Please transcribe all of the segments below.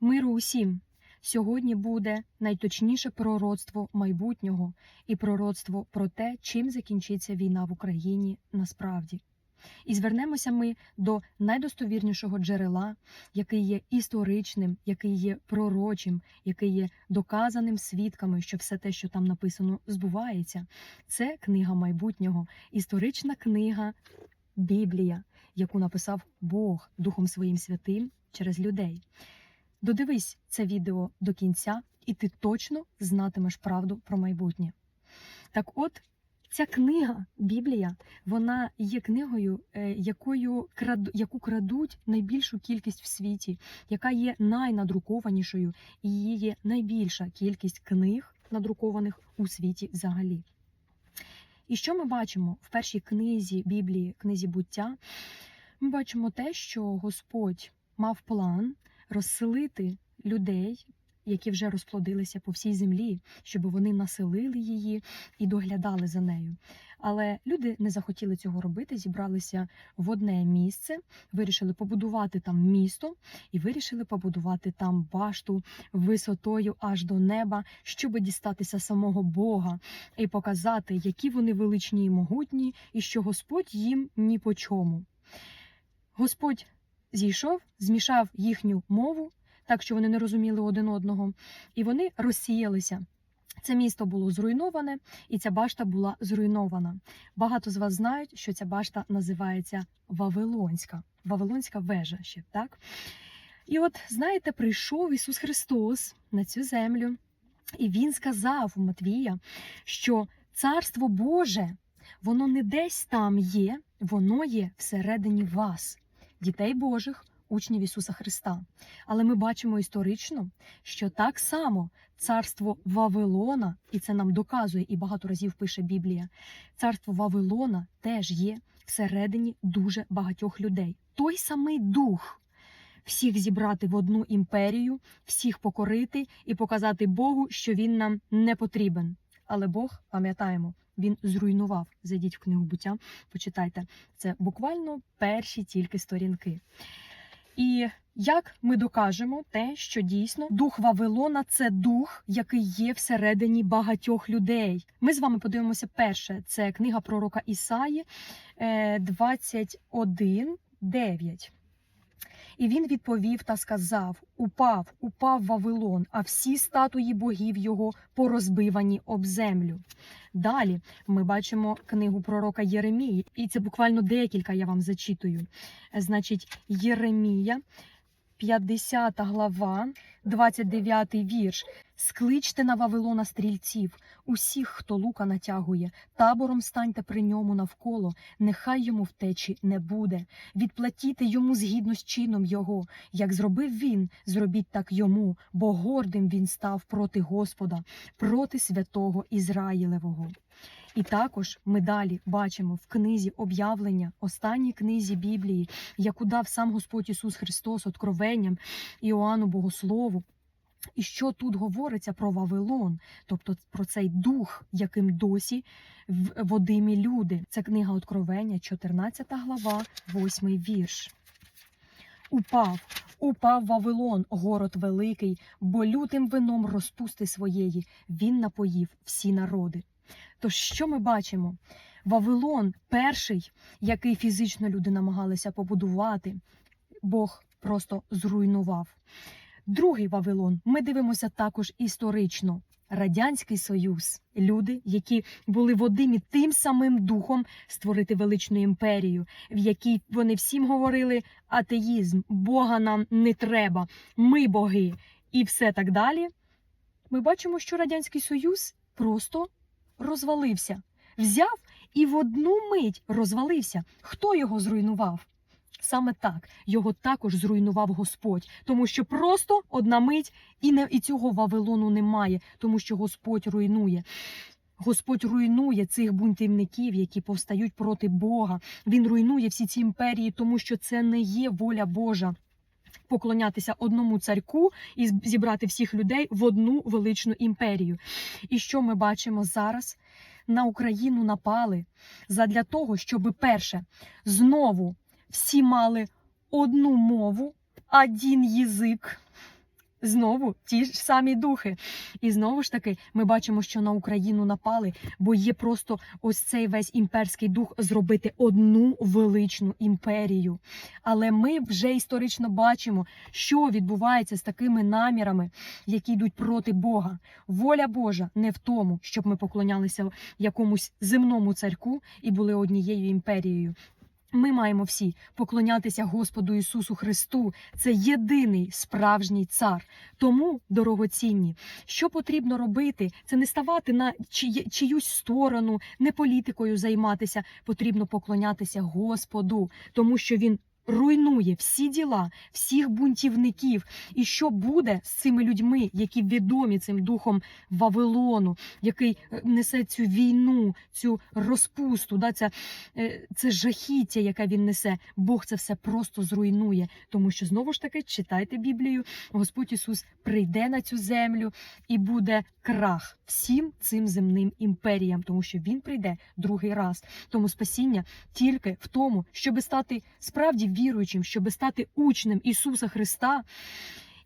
Миру усім! Сьогодні буде найточніше пророцтво майбутнього і пророцтво про те, чим закінчиться війна в Україні насправді. І звернемося ми до найдостовірнішого джерела, який є історичним, який є пророчим, який є доказаним свідками, що все те, що там написано, збувається. Це книга майбутнього, історична книга Біблія, яку написав Бог Духом Своїм Святим через людей. Додивись це відео до кінця, і ти точно знатимеш правду про майбутнє. Так от, ця книга, Біблія, вона є книгою, е, якою яку крадуть найбільшу кількість в світі, яка є найнадрукованішою, і її є найбільша кількість книг, надрукованих у світі взагалі. І що ми бачимо в першій книзі Біблії, книзі буття? Ми бачимо те, що Господь мав план розселити людей, які вже розплодилися по всій землі, щоб вони населили її і доглядали за нею. Але люди не захотіли цього робити, зібралися в одне місце, вирішили побудувати там місто і вирішили побудувати там башту висотою аж до неба, щоб дістатися самого Бога і показати, які вони величні і могутні, і що Господь їм ні по чому. Господь зійшов, змішав їхню мову, так що вони не розуміли один одного, і вони розсіялися. Це місто було зруйноване, і ця башта була зруйнована. Багато з вас знають, що ця башта називається Вавилонська, Вавилонська вежа ще так. І от знаєте, прийшов Ісус Христос на цю землю, і Він сказав у Матвія, що Царство Боже, воно не десь там є, воно є всередині вас дітей Божих, учнів Ісуса Христа. Але ми бачимо історично, що так само царство Вавилона, і це нам доказує і багато разів пише Біблія, царство Вавилона теж є всередині дуже багатьох людей. Той самий дух. Всіх зібрати в одну імперію, всіх покорити і показати Богу, що він нам не потрібен. Але Бог, пам'ятаємо, він зруйнував. Зайдіть в книгу буття, почитайте. Це буквально перші тільки сторінки. І як ми докажемо те, що дійсно дух Вавилона це дух, який є всередині багатьох людей. Ми з вами подивимося перше. Це книга пророка Ісаї е, 21, 9. І він відповів та сказав: Упав, упав Вавилон, а всі статуї богів його порозбивані об землю. Далі ми бачимо книгу пророка Єремії, і це буквально декілька я вам зачитую. Значить, Єремія, 50 глава, 29 вірш. Скличте на Вавилона стрільців, усіх, хто лука натягує, табором станьте при ньому навколо, нехай йому втечі не буде. Відплатіте йому згідно з чином його. Як зробив він, зробіть так йому, бо гордим він став проти Господа, проти святого Ізраїлевого. І також ми далі бачимо в книзі об'явлення, останній книзі Біблії, яку дав сам Господь Ісус Христос откровенням Іоанну Богослову. І що тут говориться про Вавилон, тобто про цей дух, яким досі водимі люди. Це книга Откровення, 14 глава, 8 вірш. Упав, упав Вавилон, город великий, бо лютим вином розпусти своєї він напоїв всі народи. То що ми бачимо? Вавилон перший, який фізично люди намагалися побудувати, Бог просто зруйнував. Другий Вавилон ми дивимося також історично. Радянський Союз, люди, які були водимі тим самим духом створити величну імперію, в якій вони всім говорили атеїзм, Бога нам не треба, ми боги, і все так далі. Ми бачимо, що Радянський Союз просто розвалився, взяв і в одну мить розвалився. Хто його зруйнував? Саме так його також зруйнував Господь, тому що просто одна мить і не і цього Вавилону немає, тому що Господь руйнує. Господь руйнує цих бунтівників, які повстають проти Бога. Він руйнує всі ці імперії, тому що це не є воля Божа. Поклонятися одному царьку і зібрати всіх людей в одну величну імперію. І що ми бачимо зараз? На Україну напали задля того, щоб перше знову всі мали одну мову, один язик. Знову ті ж самі духи. І знову ж таки, ми бачимо, що на Україну напали, бо є просто ось цей весь імперський дух зробити одну величну імперію. Але ми вже історично бачимо, що відбувається з такими намірами, які йдуть проти Бога. Воля Божа не в тому, щоб ми поклонялися якомусь земному царку і були однією імперією. Ми маємо всі поклонятися Господу Ісусу Христу. Це єдиний справжній цар. Тому, дорогоцінні, що потрібно робити, це не ставати на чиюсь сторону, не політикою займатися. Потрібно поклонятися Господу, тому що Він. Руйнує всі діла, всіх бунтівників. І що буде з цими людьми, які відомі цим духом Вавилону, який е, несе цю війну, цю розпусту, да, ця, е, це жахіття, яке він несе. Бог це все просто зруйнує. Тому що знову ж таки читайте Біблію, Господь Ісус прийде на цю землю і буде крах всім цим земним імперіям, тому що він прийде другий раз. Тому спасіння тільки в тому, щоби стати справді віруючим, щоби стати учнем Ісуса Христа.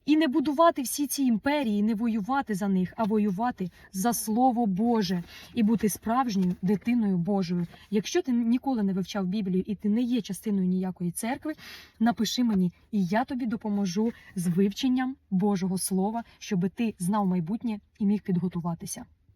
І не будувати всі ці імперії, не воювати за них, а воювати за Слово Боже і бути справжньою дитиною Божою. Якщо ти ніколи не вивчав Біблію і ти не є частиною ніякої церкви, напиши мені, і я тобі допоможу з вивченням Божого Слова, щоб ти знав майбутнє і міг підготуватися.